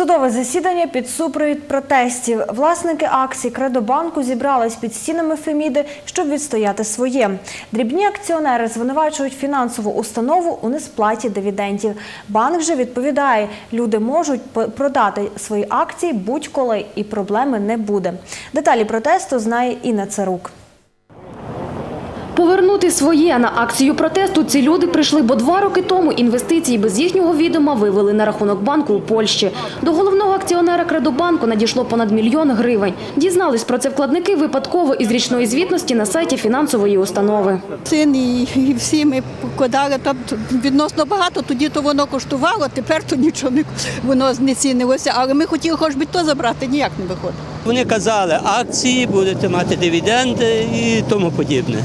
Судове засідання під супровід протестів. Власники акцій Кредобанку зібрались під стінами Феміди, щоб відстояти своє. Дрібні акціонери звинувачують фінансову установу у несплаті дивідендів. Банк же відповідає, люди можуть продати свої акції будь-коли і проблеми не буде. Деталі протесту знає Інна Царук. Повернути своє на акцію протесту ці люди прийшли, бо два роки тому інвестиції без їхнього відома вивели на рахунок банку у Польщі. До головного акціонера Кредобанку надійшло понад мільйон гривень. Дізнались про це вкладники випадково із річної звітності на сайті фінансової установи. Син і, всі ми покладали там відносно багато, тоді то воно коштувало, тепер то нічого не воно не цінилося. Але ми хотіли хоч би то забрати, ніяк не виходить. Вони казали, акції будете мати дивіденди і тому подібне.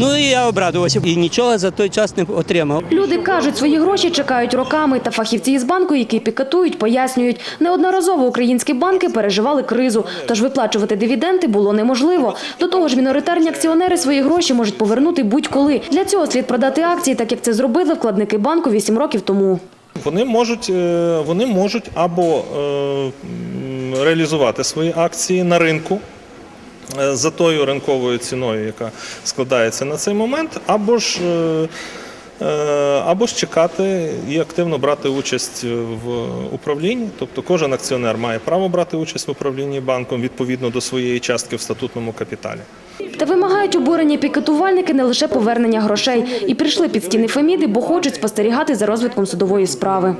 Ну і я обрадувався і нічого за той час не отримав. Люди кажуть, свої гроші чекають роками. Та фахівці із банку, які пікетують, пояснюють, неодноразово українські банки переживали кризу, тож виплачувати дивіденди було неможливо. До того ж, міноритарні акціонери свої гроші можуть повернути будь-коли. Для цього слід продати акції, так як це зробили вкладники банку 8 років тому. Вони можуть, е, вони можуть або е, реалізувати свої акції на ринку за тою ринковою ціною, яка складається на цей момент, або ж, е, е, або ж чекати і активно брати участь в управлінні. Тобто кожен акціонер має право брати участь в управлінні банком відповідно до своєї частки в статутному капіталі. Та вимагають обурені пікетувальники не лише повернення грошей. І прийшли під стіни Феміди, бо хочуть спостерігати за розвитком судової справи.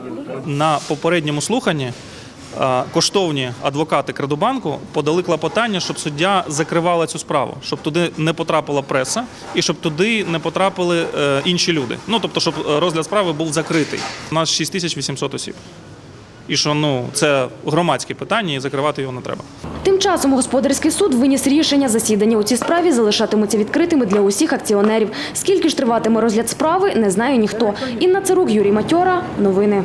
на попередньому слуханні е, коштовні адвокати Кредобанку подали клопотання, щоб суддя закривала цю справу, щоб туди не потрапила преса і щоб туди не потрапили е, інші люди. Ну тобто, щоб е, розгляд справи був закритий. У нас 6800 осіб. І що ну це громадське питання, і закривати його не треба. Тим часом господарський суд виніс рішення засідання у цій справі залишатимуться відкритими для усіх акціонерів. Скільки ж триватиме розгляд справи, не знає ніхто. Інна Царук, Юрій Матьора. Новини.